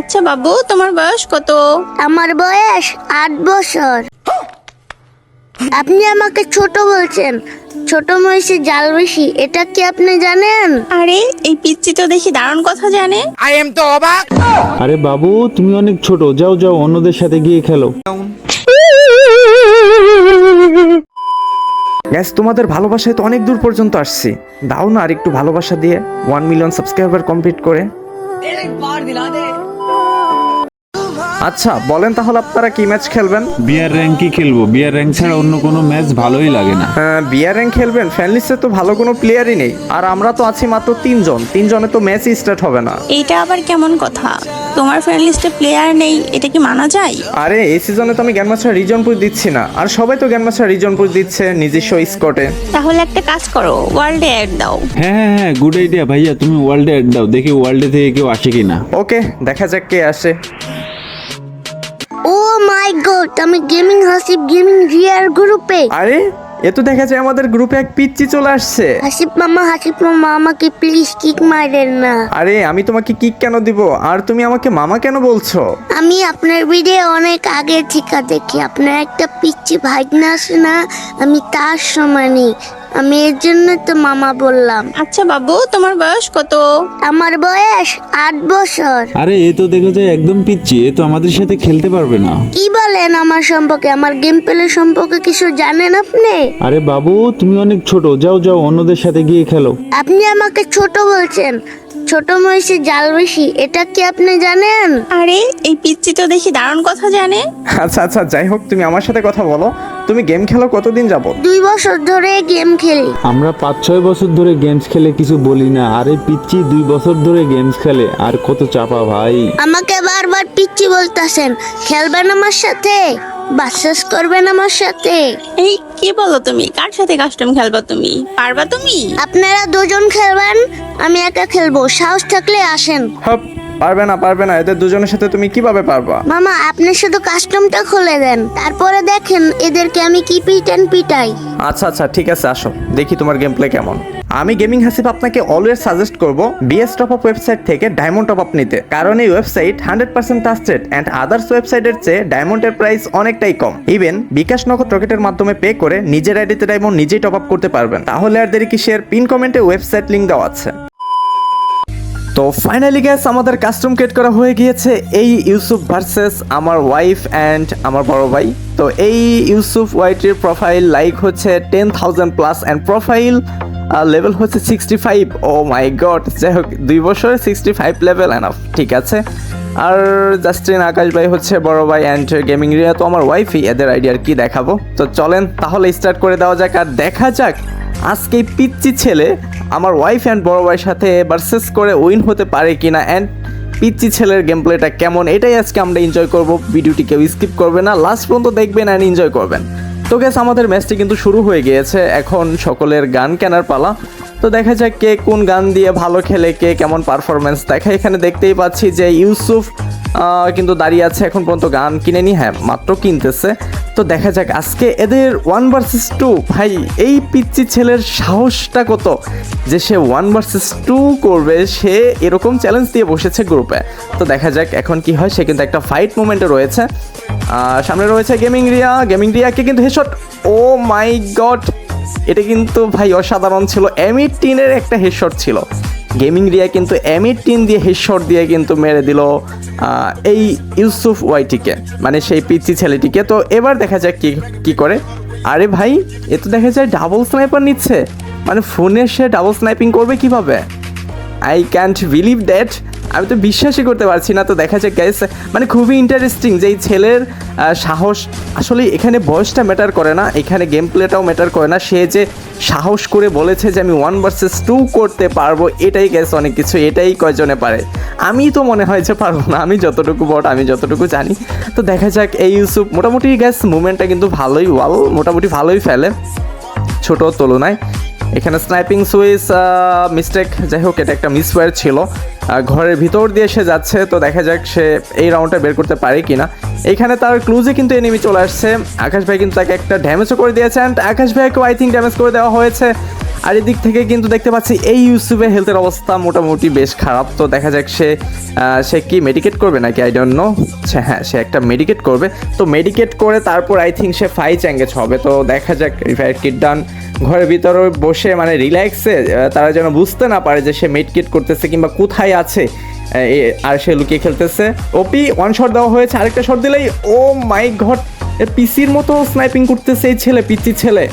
আচ্ছা বাবু তোমার বয়স কত? আমার বয়স আট বছর। আপনি আমাকে ছোট বলছেন। ছোট মহিষে জাল বেশি এটা কি আপনি জানেন? আরে এই পিচ্ছি তো দেখি দারুণ কথা জানে। আই এম তো অবাক। আরে বাবু তুমি অনেক ছোট যাও যাও অন্যদের সাথে গিয়ে খেলো। গ্যাস তোমাদের ভালোবাসায় তো অনেক দূর পর্যন্ত আসছি। দাও না আর একটু ভালোবাসা দিয়ে ওয়ান মিলিয়ন সাবস্ক্রাইবার কমপ্লিট করে। আচ্ছা বলেন তাহলে আপনারা কি ম্যাচ খেলবেন? বিয়ার র্যাঙ্কই খেলব? বিয়ার র্যাঙ্ক ছাড়া অন্য কোনো ম্যাচ ভালোই লাগে না। বিয়ার র্যাঙ্ক খেলবেন? ফ্যানলিস্টে তো ভালো কোনো প্লেয়ারই নেই। আর আমরা তো আছি মাত্র তিনজন। তিনজনে তো ম্যাচই স্টার্ট হবে না। এইটা আবার কেমন কথা? তোমার ফ্রেন্ড লিস্টে প্লেয়ার নেই এটা কি মানা যায়? আরে এই সিজনে তো আমি গ্যানমাস্টার রিজনপুর দিচ্ছি না। আর সবাই তো গ্যানমাস্টার রিজনপুর দিচ্ছে নিজস্ব স্কটে তাহলে একটা কাজ করো ওয়ার্ল্ডে অ্যাড দাও। হ্যাঁ হ্যাঁ হ্যাঁ গুড আইডিয়া ভাইয়া তুমি ওয়ার্ল্ডে অ্যাড দাও। দেখি ওয়ার্ল্ডে থেকে কেউ আসে কিনা। ওকে দেখা যাক কে আসে। মাই গড আমি গেমিং হাসিব গেমিং রিয়ার গ্রুপে। আরে এ তো দেখা যায় আমাদের গ্রুপে এক পিচ্চি চলে আসছে। হাসিব মামা হাসিব মামা আমাকে প্লিজ কিক মারেন না। আরে আমি তোমাকে কিক কেন দিব? আর তুমি আমাকে মামা কেন বলছো? আমি আপনার ভিডিও অনেক আগে থেকে দেখি। আপনার একটা পিচ্ছি ভাগনা আছে না? আমি তার সমানই আমি এর জন্য তো মামা বললাম। আচ্ছা বাবু তোমার বয়স কত? আমার বয়স আট বছর। আরে এ তো দেখো যায় একদম পিচ্ছি এ তো আমাদের সাথে খেলতে পারবে না। কি বলেন আমার সম্পর্কে? আমার গেম প্লে সম্পর্কে কিছু জানেন আপনি? আরে বাবু তুমি অনেক ছোট যাও যাও অন্যদের সাথে গিয়ে খেলো। আপনি আমাকে ছোট বলছেন। ছোট মহিষে জাল বেশি এটা কি আপনি জানেন? আরে এই পিচ্ছি তো দেখি দারুণ কথা জানে। আচ্ছা আচ্ছা যাই হোক তুমি আমার সাথে কথা বলো। তুমি গেম খেলো কতদিন যাব দুই বছর ধরে গেম খেলি। আমরা পাঁচ ছয় বছর ধরে গেমস খেলে কিছু বলি না। আরে পিচ্ছি দুই বছর ধরে গেমস খেলে। আর কত চাপা ভাই। আমাকে বারবার পিচ্ছি বলতেছেন। খেলবেন আমার সাথে? বাসাস করবেন আমার সাথে? এই কি বলো তুমি? কার সাথে কাস্টম খেলবা তুমি? পারবা তুমি? আপনারা দুজন খেলবেন আমি একা খেলব। সাহস থাকলে আসেন। হপ পারবে না পারবে না। এদের দুজনের সাথে তুমি কীভাবে পারবা? মামা আপনি শুধু কাস্টমটা খুলে দেন। তারপরে দেখেন এদেরকে আমি কি পিটেন পিটাই। আচ্ছা আচ্ছা ঠিক আছে আসো। দেখি তোমার গেম প্লে কেমন। আমি গেমিং হাসিব আপনাকে অলওয়েজ সাজেস্ট করব বিএস টপ আপ ওয়েবসাইট থেকে ডায়মন্ড টপ আপ নিতে। কারণ এই website hundred percent trusted and others ওয়েবসাইটের চেয়ে ডায়মন্ডের প্রাইস অনেকটাই কম। ইভেন বিকাশ নগদ রকেটের মাধ্যমে পে করে নিজের আইডিতে ডায়মন্ড নিজেই টপ আপ করতে পারবেন। তাহলে আর দেরি কি শেয়ার পিন কমেন্টে ওয়েবসাইট লিঙ্ক দেওয়া আছে। তো ফাইনালি গ্যাস আমাদের কাস্টম ক্রিয়েট করা হয়ে গিয়েছে। এই ইউসুফ ভার্সেস আমার ওয়াইফ অ্যান্ড আমার বড় ভাই। তো এই ইউসুফ ওয়াইটির প্রোফাইল লাইক হচ্ছে ten thousand plus and profile level হচ্ছে sixty five oh my god যাই হোক, দুই বছরে সিক্সটি ফাইভ লেভেল এনাফ ঠিক আছে? আর জাস্টিন আকাশ ভাই হচ্ছে বড় ভাই অ্যান্ড গেমিং রিয়া তো আমার ওয়াইফই এদের আইডিয়ার কি দেখাবো। তো চলেন, তাহলে স্টার্ট করে দেওয়া যাক আর দেখা যাক আজকে পিচ্চি ছেলে আমার ওয়াইফ অ্যান্ড বড় ভাইয়ের সাথে ভার্সেস করে উইন হতে পারে কিনা অ্যান্ড পিচ্চি ছেলের গেম প্লেটা কেমন, এটাই আজকে আমরা এনজয় করব। ভিডিওটি কেউ স্কিপ করবে না লাস্ট পর্যন্ত দেখবেন অ্যান্ড এনজয় করবেন। তো গ্যাস আমাদের ম্যাচটি কিন্তু শুরু হয়ে গিয়েছে, এখন সকলের গান কেনার পালা। তো দেখা যাক কে কোন গান দিয়ে ভালো খেলে, কে কেমন পারফরমেন্স দেখা, এখানে দেখতেই পাচ্ছি যে ইউসুফ কিন্তু দাঁড়িয়ে আছে এখন পর্যন্ত গান কিনে নি হ্যাঁ মাত্র কিনতেছে। তো দেখা যাক আজকে এদের ওয়ান ভার্সেস টু ভাই, এই পিচ্চি ছেলের সাহসটা কত যে সে ওয়ান ভার্সেস টু করবে, সে এরকম চ্যালেঞ্জ দিয়ে বসেছে গ্রুপে তো দেখা যাক এখন কি হয়, সে কিন্তু একটা ফাইট মোমেন্টে রয়েছে। সামনে রয়েছে গেমিং রিয়া গেমিং রিয়াকে কিন্তু হেডশট ও মাই গড এটা কিন্তু, ভাই, অসাধারণ ছিল। এমিটিনের একটা হেডশট ছিল। গেমিং রিয়া কিন্তু এমিটিন দিয়ে হেডশট দিয়ে কিন্তু মেরে দিল এই ইউসুফ ওয়াইটিকে মানে সেই পিচি ছেলেটিকে। তো এবার দেখা যাক কি কি করে। আরে ভাই, এ তো দেখা যায় ডাবল স্নাইপার নিচ্ছে। মানে ফোনে সে ডাবল স্নাইপিং করবে কীভাবে? আই ক্যান্ট বিলিভ দ্যাট আমি তো বিশ্বাসই করতে পারছি না। তো দেখা যাক গ্যাস মানে খুবই ইন্টারেস্টিং যে এই ছেলের সাহস আসলে এখানে বয়সটা ম্যাটার করে না, এখানে গেম প্লেটাও ম্যাটার করে না। সে যে সাহস করে বলেছে যে আমি ওয়ান ভার্সেস টু করতে পারব, এটাই গ্যাস অনেক কিছু, এটাই কয়জনে পারে। আমি তো মনে হয় যে পারব না, আমি যতটুকু বট, আমি যতটুকু জানি। তো দেখা যাক, এই ইউসুফ মোটামুটি গ্যাস মুভমেন্টটা কিন্তু ভালোই ওয়াল মোটামুটি ভালোই ফেলে, ছোট তুলনায়। এখানে স্নাইপিং সুইচ মিস্টেক যাই হোক, এটা একটা মিসওয়্যার ছিল। ঘরের ভিতর দিয়ে সে যাচ্ছে, তো দেখা যাক সে এই রাউন্ডটা বের করতে পারে কিনা। এখানে তার ক্লুজে কিন্তু এনিমি চলে আসছে। আকাশ ভাই কিন্তু তাকে একটা ড্যামেজও করে দিয়েছে অ্যান্ড আকাশ ভাইকেও আই থিঙ্ক ড্যামেজ করে দেওয়া হয়েছে। আর এদিক থেকে কিন্তু দেখতে পাচ্ছি এই ইউসুফের হেলথের অবস্থা মোটামুটি বেশ খারাপ। তো দেখা যাক সে সে কি মেডিকেট করবে নাকি? আই ডোন্ট নো হ্যাঁ সে একটা মেডিকেট করবে। তো মেডিকেট করে তারপর আই থিঙ্ক সে ফাইভ চ্যাঙ্গেজ হবে। তো দেখা যাক রিফায়ার কিট ডান ঘরের ভিতরে বসে মানে রিল্যাক্সে তারা যেন বুঝতে না পারে যে সে মেডিকেট করতেছে কিংবা কোথায় আছে আর সে লুকিয়ে খেলতেছে। ওপি ওয়ান শট দেওয়া হয়েছে। আরেকটা শট দিলেই ও মাই ঘট পিসির মতো স্নাইপিং করতেছে এই ছেলে পিচি ছেলে।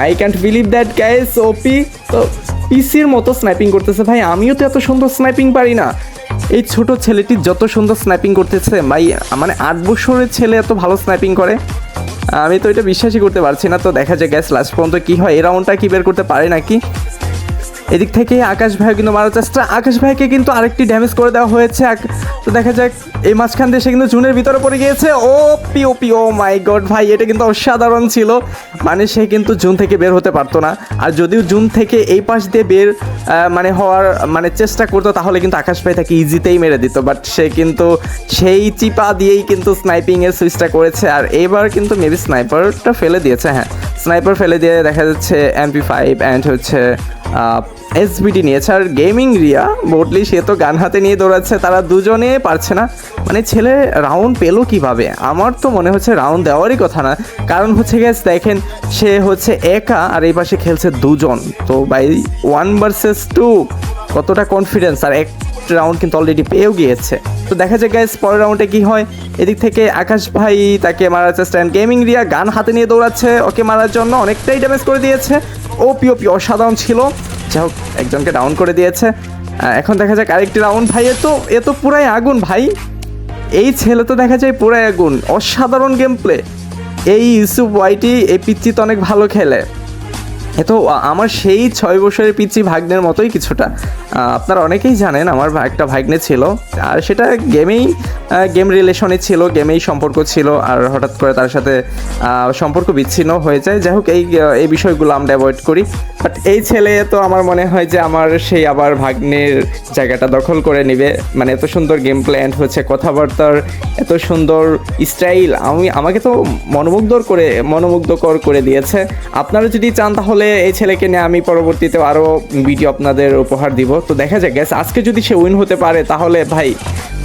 I can't believe that guys OP তো পিসির মতো স্ন্যাপিং করতেছে। ভাই, আমিও তো এত সুন্দর স্ন্যাপিং পারি না। এই ছোট ছেলেটি যত সুন্দর স্ন্যাপিং করতেছে, ভাই মানে আট বছরের ছেলে এত ভালো স্ন্যাপিং করে। আমি তো এটা বিশ্বাসই করতে পারছি না। তো দেখা যায় গ্যাস লাস্ট পর্যন্ত কী হয়। এ রাউন্ডটা কি বের করতে পারে নাকি? এদিক থেকে আকাশ ভাই কিন্তু মারার চেষ্টা। আকাশ ভাইকে কিন্তু আরেকটি ড্যামেজ করে দেওয়া হয়েছে। তো দেখা যাক, এই মাঝখান দিয়ে সে কিন্তু জুনের ভিতরে পড়ে গিয়েছে। O, P O P, oh my God ভাই, এটা কিন্তু অসাধারণ ছিল। মানে সে কিন্তু জুন থেকে বের হতে পারতো না। আর যদিও জুন থেকে এই পাশ দিয়ে বের মানে হওয়ার মানে চেষ্টা করতো, তাহলে কিন্তু আকাশ ভাই তাকে ইজিতেই মেরে দিত। বাট সে কিন্তু সেই চিপা দিয়েই কিন্তু স্নাইপিংয়ের সুইচটা করেছে। আর এবার কিন্তু মেবি স্নাইপারটা ফেলে দিয়েছে হ্যাঁ। স্নাইপার ফেলে দিয়ে দেখা যাচ্ছে এমপি ফাইভ অ্যান্ড হচ্ছে এসবিডি নিয়েছে। আর গেমিং রিয়া বোটলি সে তো গান হাতে নিয়ে দৌড়াচ্ছে, তারা দুজনে পারছে না। মানে ছেলে রাউন্ড পেল কীভাবে? আমার তো মনে হচ্ছে রাউন্ড দেওয়ারই কথা না। কারণ হচ্ছে গ্যাস দেখেন, সে হচ্ছে একা আর এই পাশে খেলছে দুজন। তো বাই ওয়ান ভার্সেস টু কতটা কনফিডেন্স আর এক রাউন্ড কিন্তু অলরেডি পেয়েও গিয়েছে। তো দেখা যায় গ্যাস পরের রাউন্ডে কি হয়। এদিক থেকে আকাশ ভাই তাকে মারার চেষ্টা। গেমিং রিয়া গান হাতে নিয়ে দৌড়াচ্ছে, ওকে মারার জন্য অনেকটাই ড্যামেজ করে দিয়েছে। ওপি পি অসাধারণ ছিল। যাই হোক, একজনকে ডাউন করে দিয়েছে। এখন দেখা যাক আরেকটি রাউন্ড ভাই, এ তো এ তো পুরাই আগুন, ভাই। এই ছেলে তো দেখা যায় পুরাই আগুন। অসাধারণ গেম প্লে এই ইউসুফ ওয়াইটি, এই পিচ্ছি তো অনেক ভালো খেলে। এ তো আমার সেই ছয় বছরের পিচি ভাগ্নের মতোই কিছুটা। আপনারা অনেকেই জানেন আমার একটা ভাগ্নে ছিল। আর সেটা গেমেই গেম রিলেশনে ছিল, গেমেই সম্পর্ক ছিল, আর হঠাৎ করে তার সাথে সম্পর্ক বিচ্ছিন্ন হয়ে যায়। যাই হোক, এই এই বিষয়গুলো আমরা অ্যাভয়েড করি। বাট এই ছেলে তো আমার মনে হয় যে আমার সেই আবার ভাগ্নের জায়গাটা দখল করে নেবে। মানে এত সুন্দর গেম প্ল্যান হচ্ছে, কথাবার্তার এত সুন্দর স্টাইল আমি, আমাকে তো মনোমুগ্ধর করে, মনোমুগ্ধকর করে দিয়েছে। আপনারা যদি চান তাহলে এই ছেলেকে নিয়ে আমি পরবর্তীতে আরও ভিডিও আপনাদের উপহার দিব। তো দেখা যাক গ্যাস আজকে যদি সে উইন হতে পারে, তাহলে ভাই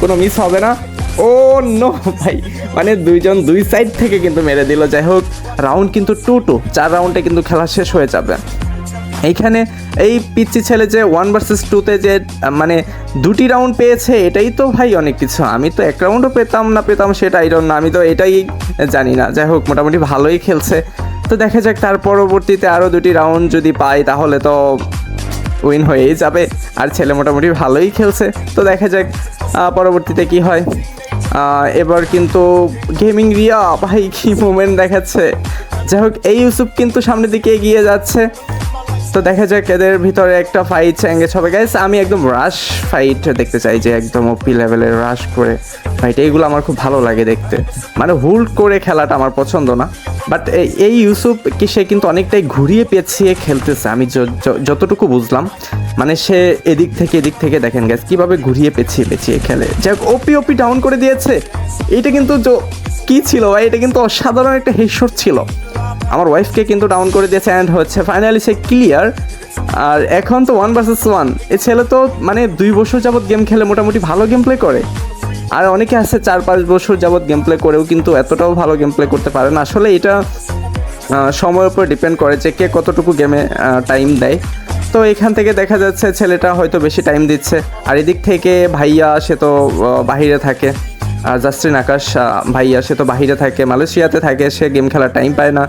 কোনো মিস হবে না। ও নো ভাই মানে দুইজন দুই সাইড থেকে কিন্তু মেরে দিল। যাই হোক রাউন্ড কিন্তু টু টু চার রাউন্ডে কিন্তু খেলা শেষ হয়ে যাবে। এইখানে এই পিচ্ছি ছেলে যে ওয়ান ভার্সেস টুতে যে মানে দুটি রাউন্ড পেয়েছে, এটাই তো ভাই অনেক কিছু। আমি তো এক রাউন্ডও পেতাম না পেতাম সেটা আই না আমি তো এটাই জানি না। যাই হোক, মোটামুটি ভালোই খেলছে। তো দেখা যাক, তার পরবর্তীতে আরও দুটি রাউন্ড যদি পাই, তাহলে তো উইন হয়েই যাবে। আর ছেলে মোটামুটি ভালোই খেলছে। তো দেখা যাক পরবর্তীতে কি হয়। এবার কিন্তু গেমিং রিয়া, ভাই, কি মুভমেন্ট দেখাচ্ছে। যাই হোক, এই ইউসুফ কিন্তু সামনের দিকে এগিয়ে যাচ্ছে। তো দেখা যাক এদের ভিতরে একটা ফাইট এঙ্গেজ হবে। গাইস আমি একদম রাশ ফাইট দেখতে চাই যে একদম ওপি লেভেলের রাশ করে ফাইট এইগুলো আমার খুব ভালো লাগে দেখতে। মানে হুল্ড করে খেলাটা আমার পছন্দ না। বাট এই ইউসুফ কি সে কিন্তু অনেকটাই ঘুরিয়ে পেঁচিয়ে খেলতেছে, আমি যতটুকু বুঝলাম। মানে সে এদিক থেকে এদিক থেকে দেখেন গ্যাস কীভাবে ঘুরিয়ে পেঁচিয়ে পেঁচিয়ে খেলে। যাই হোক ওপি ওপি ডাউন করে দিয়েছে। এটা কিন্তু কি ছিল ভাই? এটা কিন্তু অসাধারণ একটা হেডশট ছিল। আমার ওয়াইফকে কিন্তু ডাউন করে দিয়েছে অ্যান্ড হচ্ছে ফাইনালি সে ক্লিয়ার আর এখন তো ওয়ান ভার্সেস ওয়ান এ ছেলে তো মানে দুই বছর যাবত গেম খেলে, মোটামুটি ভালো গেম প্লে করে। আর অনেকে আছে চার, পাঁচ বছর যাবত গেম প্লে করেও কিন্তু এতটাও ভালো গেম প্লে করতে পারে না। আসলে এটা সময়ের উপর ডিপেন্ড করে যে কে কতটুকু গেমে টাইম দেয়। তো এখান থেকে দেখা যাচ্ছে ছেলেটা হয়তো বেশি টাইম দিচ্ছে। আর এদিক থেকে ভাইয়া, সে তো বাহিরে থাকে। জাস্টিন আকাশ ভাইয়া, সে তো বাহিরে থাকে, মালয়েশিয়াতে থাকে, সে গেম খেলার টাইম পায় না।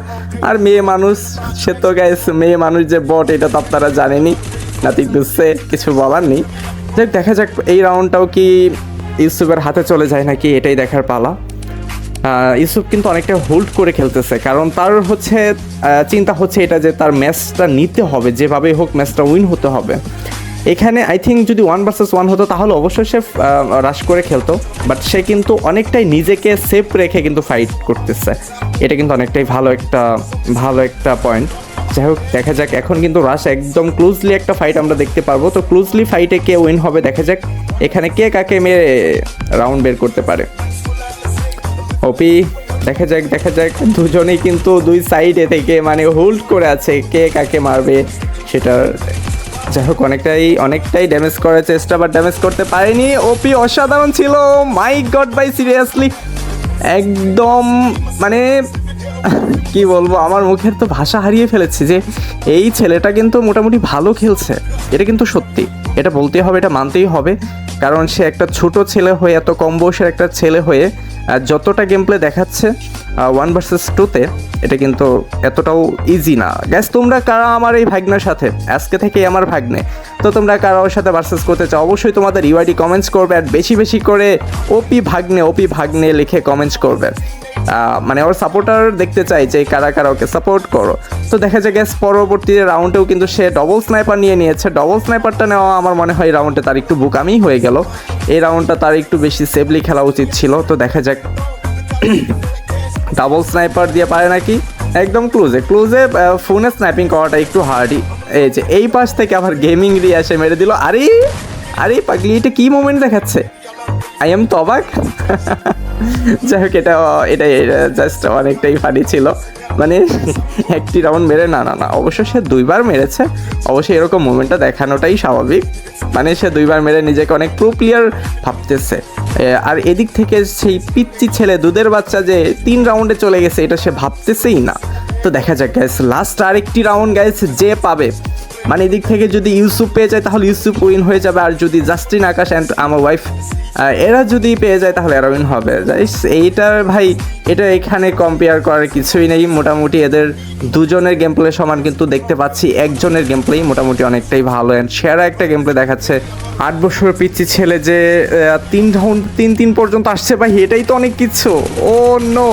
আর মেয়ে মানুষ, সে তো গ্যাস মেয়ে মানুষ যে বট এটা তো আপনারা জানেনই। নাতি বুঝছে কিছু বলার নেই। যাক, দেখা যাক, এই রাউন্ডটাও কি ইউসুফের হাতে চলে যায় নাকি, এটাই দেখার পালা। ইউসুফ কিন্তু অনেকটা হোল্ড করে খেলতেছে, কারণ তার হচ্ছে চিন্তা হচ্ছে এটা যে তার ম্যাচটা নিতে হবে, যেভাবেই হোক ম্যাচটা উইন হতে হবে। এখানে আই থিঙ্ক যদি ওয়ান ভার্সেস ওয়ান হতো, তাহলে অবশ্যই সে রাশ করে খেলতো। বাট সে কিন্তু অনেকটাই নিজেকে সেফ রেখে কিন্তু ফাইট করতেছে। এটা কিন্তু অনেকটাই ভালো একটা ভালো একটা পয়েন্ট যাই হোক, দেখা যাক। এখন কিন্তু রাশ একদম ক্লোজলি একটা ফাইট আমরা দেখতে পারব। তো ক্লোজলি ফাইটে কে উইন হবে, দেখা যাক। এখানে কে কাকে মেরে রাউন্ড বের করতে পারে। ওপি দেখা যাক দেখা যাক। দুজনেই কিন্তু দুই সাইডে থেকে মানে হোল্ড করে আছে কে কাকে মারবে, সেটার যাই হোক, অনেকটাই অনেকটাই ড্যামেজ করার চেষ্টা বাট ড্যামেজ করতে পারেনি। ওপি অসাধারণ ছিল। মাই গড বাই সিরিয়াসলি একদম মানে কি বলব, আমার মুখের তো ভাষা হারিয়ে ফেলেছি যে এই ছেলেটা কিন্তু মোটামুটি ভালো খেলছে। এটা কিন্তু সত্যি। এটা বলতেই হবে, এটা মানতেই হবে। কারণ সে একটা ছোট ছেলে হয়ে, এত কম বয়সের একটা ছেলে হয়ে যতটা গেম প্লে দেখাচ্ছে ওয়ান ভার্সেস টুতে এটা কিন্তু এতটাও ইজি না। গ্যাস তোমরা কারা আমার এই ভাগ্নের সাথে? আজকে থেকেই আমার ভাগ্নে। তো তোমরা কারা ওর সাথে ভার্সেস করতে চাও? অবশ্যই তোমাদের ইউআইডি কমেন্টস করবে আর বেশি বেশি করে ওপি ভাগ্নে ওপি ভাগ্নে লিখে কমেন্টস করবে। মানে ওর সাপোর্টার দেখতে চাই যে কারা কারা ওকে সাপোর্ট করো। তো দেখা যায় গ্যাস পরবর্তী রাউন্ডেও কিন্তু সে ডবল স্নাইপার নিয়ে নিয়েছে। ডবল স্নাইপারটা নেওয়া আমার মনে হয় রাউন্ডে তার একটু বুকামি হয়ে গেল। এই রাউন্ডটা তার একটু বেশি সেফলি খেলা উচিত ছিল। তো দেখা যাক ডাবল স্নাইপার দিয়ে পারে নাকি? একদম ক্লোজে ক্লোজে ফোনে স্নাইপিং করাটা একটু হার্ডই এই যে, এই পাশ থেকে আবার গেমিং দিয়ে এসে মেরে দিল। আরে আরে পাগলি, এটা কি মোমেন্ট দেখাচ্ছে? আই এম তো অবাক যাই হোক এটা এটা জাস্ট অনেকটাই ফানি ছিল। মানে একটি রাউন্ড মেরে, না না না, অবশ্য সে দুইবার মেরেছে। অবশ্যই এরকম মোমেন্টটা দেখানোটাই স্বাভাবিক। মানে সে দুইবার মেরে নিজেকে অনেক প্রো প্লেয়ার ভাবতেছে। আর এদিক থেকে সেই পিচ্চি ছেলে, দুধের বাচ্চা যে তিন রাউন্ডে চলে গেছে, এটা সে ভাবতেছেই না। তো দেখা যাক গ্যাস লাস্ট আরেকটি রাউন্ড গ্যাস যে পাবে। মানে এদিক থেকে যদি ইউসুফ পেয়ে যায়, তাহলে ইউসুফ উইন হয়ে যাবে। আর যদি জাস্টিন আকাশ অ্যান্ড আমার ওয়াইফ এরা যদি পেয়ে যায় তাহলে এরা উইন হবে এইটার ভাই, এটা এখানে কম্পেয়ার করার কিছুই নেই। মোটামুটি এদের দুজনের গেম প্লে সমান কিন্তু দেখতে পাচ্ছি। একজনের গেম প্লেই মোটামুটি অনেকটাই ভালো অ্যান্ড সেরা একটা গেম প্লে দেখাচ্ছে। আট বছর পিচ্ছি ছেলে যে তিন রাউন্ড তিন তিন পর্যন্ত আসছে ভাই, এটাই তো অনেক কিছু। ও নো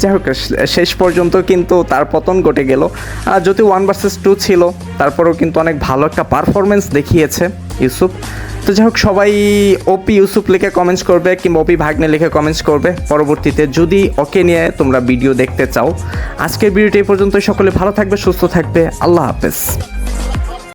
যাই হোক, শেষ পর্যন্ত কিন্তু তার পতন ঘটে গেল। আর যদি ওয়ান ভার্সেস টু ছিল, তারপরেও কিন্তু অনেক ভালো একটা পারফরমেন্স দেখিয়েছে ইউসুফ। তো যাই হোক, সবাই ওপি ইউসুফ লিখে কমেন্টস করবে কিংবা ওপি ভাগ্নে লিখে কমেন্টস করবে। পরবর্তীতে যদি ওকে নিয়ে তোমরা ভিডিও দেখতে চাও, আজকের ভিডিওটি এই পর্যন্ত সকলে ভালো থাকবে, সুস্থ থাকবে। আল্লাহ হাফেজ।